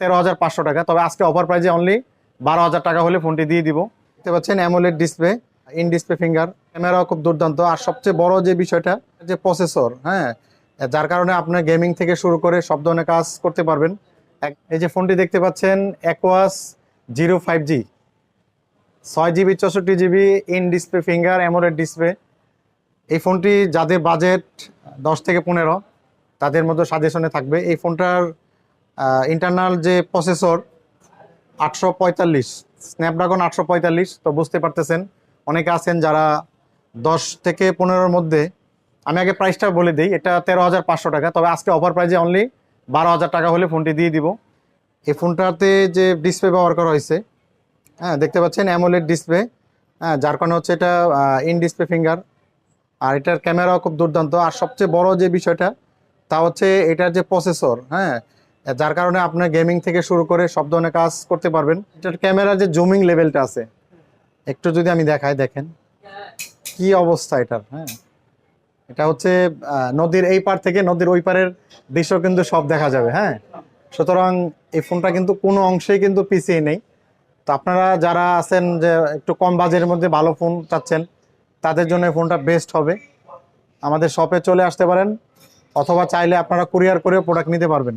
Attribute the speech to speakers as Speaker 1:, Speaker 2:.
Speaker 1: তেরো হাজার পাঁচশো টাকা। তবে আজকে অফার প্রাইজে অনলি বারো হাজার টাকা হলে ফোনটি দিয়ে দিব। দেখতে পাচ্ছেন AMOLED display in display finger ক্যামেরাও খুব দুর্দান্ত। আর সবচেয়ে বড় যে বিষয়টা, যে প্রসেসর হ্যাঁ যার কারণে আপনার গেমিং থেকে শুরু করে সব ধরনের কাজ করতে পারবেন। এই যে ফোনটি দেখতে পাচ্ছেন অ্যাকোয়াস জিরো ফাইভ জি ছয় জিবি চৌষট্টি GB in display finger AMOLED display এই ফোনটি যাদের বাজেট দশ থেকে পনেরো, তাদের মধ্যে সাজেশনে থাকবে। এই ফোনটার ইন্টারনাল যে প্রসেসর আটশো পঁয়তাল্লিশ স্ন্যাপড্রাগন আটশো পঁয়তাল্লিশ, তো বুঝতে পারতেছেন, অনেকে আছেন যারা দশ থেকে পনেরোর মধ্যে, আমি আগে প্রাইসটা বলে দিই, এটা তেরো হাজার পাঁচশো টাকা, তবে আজকে অফার প্রাইজে অনলি বারো হাজার টাকা হলে ফোনটি দিয়ে দিব। এই ফোনটাতে যে ডিসপ্লে ব্যবহার করা হয়েছে হ্যাঁ দেখতে পাচ্ছেন অ্যামোলেড ডিসপ্লে হ্যাঁ যার কারণে হচ্ছে এটা ইন ডিসপ্লে ফিঙ্গার আর এটার ক্যামেরাও খুব দুর্দান্ত, আর সবচেয়ে বড় যে বিষয়টা, তা হচ্ছে এটার যে প্রসেসর হ্যাঁ যার কারণে আপনার গেমিং থেকে শুরু করে সব ধরনের কাজ করতে পারবেন। এটার ক্যামেরার যে জুমিং লেভেলটা আছে, একটু যদি আমি দেখাই, দেখেন। কি অবস্থা এটার হ্যাঁ? এটা হচ্ছে নদীর এই পার থেকে নদীর ওই পারের দৃশ্য কিন্তু সব দেখা যাবে হ্যাঁ? সুতরাং এই ফোনটা কিন্তু কোনো অংশেই কিন্তু পিছিয়ে নেই। তো আপনারা যারা আছেন যে একটু কম বাজেটের মধ্যে ভালো ফোন চাচ্ছেন, তাদের জন্য ফোনটা বেস্ট হবে। আমাদের শপে চলে আসতে পারেন, অথবা চাইলে আপনারা কুরিয়ার করেও প্রোডাক্ট নিতে পারবেন।